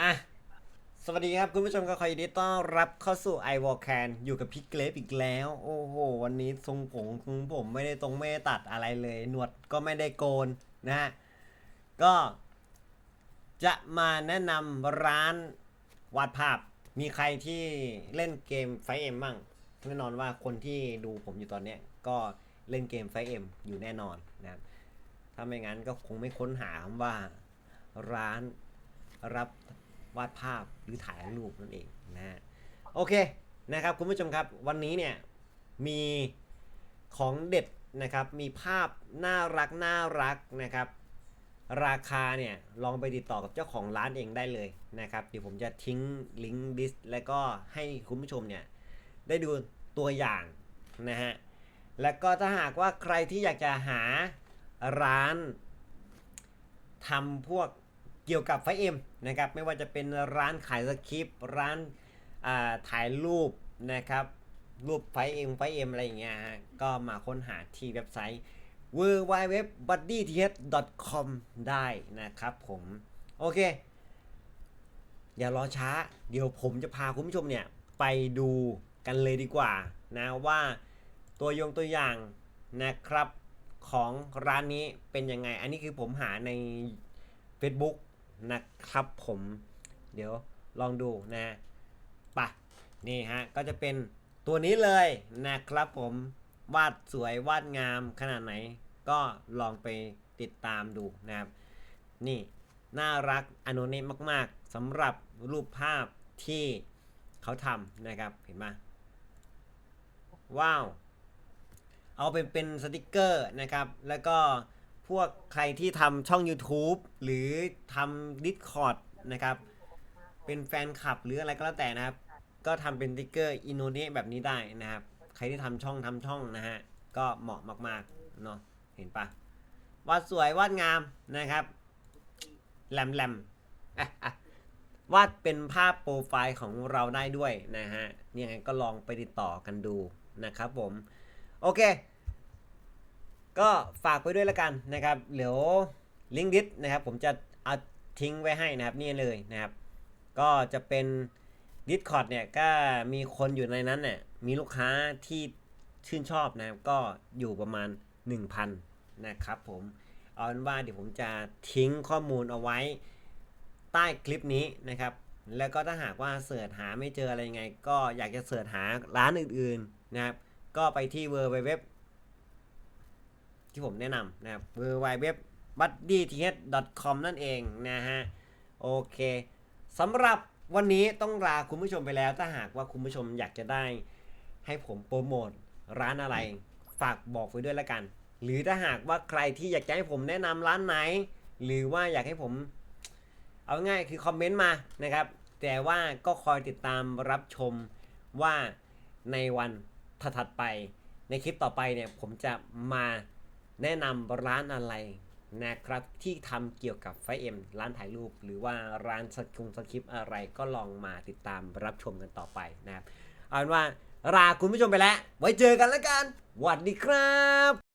อะ สวัสดีครับคุณผู้ชมก็คอยินดีต้อนรับเข้าสู่ i w a l k a n อยู่กับพี่เกรฟอีกแล้ว โอ้โห วันนี้ทรงผมทรงผมไม่ได้ตรงไม่ได้ตัดอะไรเลย หนวดก็ไม่ได้โกนนะฮะ ก็จะมาแนะนำร้านวาดภาพ มีใครที่เล่นเกมไฟเอ็มบ้าง แน่นอนว่าคนที่ดูผมอยู่ตอนเนี้ยก็เล่นเกมไฟเอ็มอยู่แน่นอนนะครับถ้าไม่งั้นก็คงไม่ค้นหาว่าร้านรับ วาดภาพหรือถ่ายรูปนั่นเองนะฮะโอเคนะครับคุณผู้ชมครับวันนี้เนี่ยมีของเด็ดนะครับมีภาพน่ารักน่ารักนะครับ ราคาเนี่ยลองไปติดต่อกับเจ้าของร้านเองได้เลยนะครับเดี๋ยวผมจะทิ้งลิงก์ดิสแล้วก็ให้คุณผู้ชมเนี่ยได้ดูตัวอย่างนะฮะแล้วก็ถ้าหากว่าใครที่อยากจะหาร้านทำพวก เกี่ยวกับไฟเอ็มนะครับไม่ว่าจะเป็นร้านขายสคริปต์ร้านาถ่ายรูปนะครับรูปไฟเอ็มไฟเอ็มอะไรอย่างเงี้ยฮะก็มาค้นหาที่เว็บไซต์ w w w b u d d y t h c o m ได้นะครับผมโอเค อย่ารอช้า เดี๋ยวผมจะพาคุณผู้ชมเนี่ย ไปดูกันเลยดีกว่านะว่าตัวยงตัวอย่างนะครับของร้านนี้เป็นยังไง อันนี้คือผมหาใน Facebook นะครับผมเดี๋ยวลองดูนะปะนี่ฮะก็จะเป็นตัวนี้เลยนะครับผมวาดสวยวาดงามขนาดไหน ก็ลองไปติดตามดูนะครับ นี่น่ารักอนุนมมาก ๆสำหรับรูปภาพที่เขาทำนะครับเห็นไหมว้าว เอาเป็นเป็นสติกเกอร์นะครับ แล้วก็ พวกใครที่ทำช่อง YouTube หรือทำ Discord นะครับ เป็นแฟนคลับหรืออะไรก็แล้วแต่นะครับ ก็ทำเป็นติ๊กเกอร์อินโนเนแบบนี้ได้นะครับ ใครที่ทำช่องทำช่องนะฮะ ก็เหมาะมากๆเนาะเห็นปะวาดสวยวาดงามนะครับแหลมแหลมวาดเป็นภาพโปรไฟล์ของเราได้ด้วยนะฮะยังไงก็ลองไปติดต่อกันดูนะครับผม โอเค ก็ฝากไปด้วยล้วกันนะครับเดี๋ยวลิงก์ดิสนะครับผมจะเอาทิ้งไว้ให้นะครับนี่เลยนะครับ ก็จะเป็น Discord เนี่ยก็มีคนอยู่ในนั้นเนี่ยมีลูกค้าที่ชื่นชอบนะครับก็อยู่ประมาณ 1,000 นะครับผมเอาเป็นว่าเดี๋ยวผมจะทิ้งข้อมูลเอาไว้ใต้คลิปนี้นะครับ แล้วก็ถ้าหากว่าเสิร์ชหาไม่เจออะไรยังไง ก็อยากจะเสิร์ชหาร้านอื่นๆนะครับ ก็ไปที่ w w w ที่ผมแนะนำนะครับ w w w b u d d y t h com นั่นเองนะฮะ โอเคสำหรับวันนี้ต้องลาคุณผู้ชมไปแล้วถ้าหากว่าคุณผู้ชมอยากจะได้ ให้ผมโปรโมทร้านอะไร ฝากบอกไว้ด้วยละกัน หรือถ้าหากว่าใครที่อยากจะให้ผมแนะนำร้านไหน หรือว่าอยากให้ผม เอาง่ายคือคอมเมนต์มานะครับ แต่ว่าก็คอยติดตามรับชมว่าในวันถัดๆไป ในคลิปต่อไปเนี่ยผมจะมา แนะนำร้านอะไรนะครับที่ทำเกี่ยวกับไฟเอ็มร้านถ่ายรูป หรือว่าร้านสกุงสคริปอะไรก็ลองมาติดตามรับชมกันต่อไปนะครับเอาเป็นว่าลาคุณผู้ชมไปแล้ว ไว้เจอกันแล้วกันสวัสดีครับ